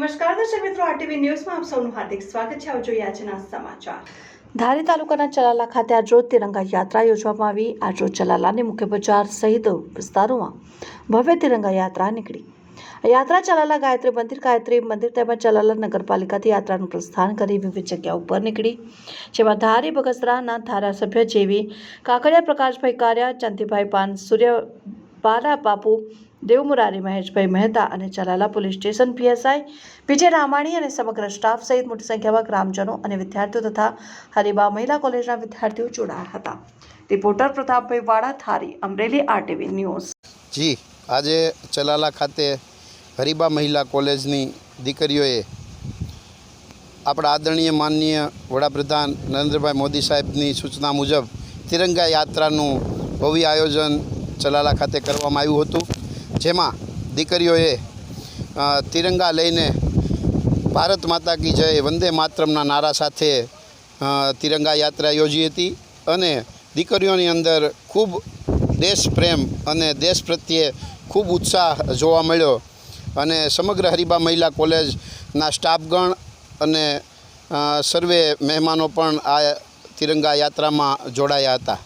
નમસ્કાર, દર્શક મિત્રો આરટીવી ન્યૂઝમાં આપ સૌનું હાર્દિક સ્વાગત છે. આવજો આજના સમાચાર. ધારી તાલુકાના ચલાલા ખાતે આજરોજ તિરંગા યાત્રા યોજવામાં આવી. આજરોજ ચલાલાની મુખ્ય બજાર સહિત વિસ્તારોમાં ભવ્ય તિરંગા યાત્રા નીકળી. યાત્રા ચલાલા ગાયત્રી મંદિર ગાયત્રી મંદિર તેમજ ચલાલા નગરપાલિકાથી યાત્રાનું પ્રસ્થાન કરી વિવિધ જગ્યા ઉપર નીકળી. જેમાં ધારી બગસરાના ધારાસભ્ય જેવી કાકડિયા પ્રકાશભાઈ કારિયા, ચંદીભાઈ પાન સૂર્ય બાલા બાપુ દેવમુરારી મહેશભાઈ મહેતા અને Chalala police station PSI Vijay Ramani અને સમગ્ર સ્ટાફ સહિત મોટી સંખ્યામાં ગ્રામજનો અને વિદ્યાર્થીઓ તથા હરિબા મહિલા કોલેજના વિદ્યાર્થીઓ જોડાયા હતા. Reporter Pratapbhai Vada Thari, Amreli, RTV news. જી, આજે ચલાલા ખાતે હરિબા મહિલા કોલેજની દીકરીઓએ આપણા આદરણીય, માનનીય વડાપ્રધાન નરેન્દ્રભાઈ મોદી સાહેબની સૂચના મુજબ તિરંગા યાત્રાનું ભવ્ય આયોજન ચલાલા ખાતે કરવામાં આવ્યું હતું. જેમાં દીકરીઓએ તિરંગા લઈને ભારત માતા કી જય, વંદે માતરમના નારા સાથે તિરંગા યાત્રા યોજી હતી અને દીકરીઓની અંદર ખૂબ દેશ પ્રેમ અને દેશ પ્રત્યે ખૂબ ઉત્સાહ જોવા મળ્યો અને સમગ્ર હરિબા મહિલા કોલેજના સ્ટાફગણ અને સર્વે મહેમાનો પણ આ તિરંગા યાત્રામાં જોડાયા હતા.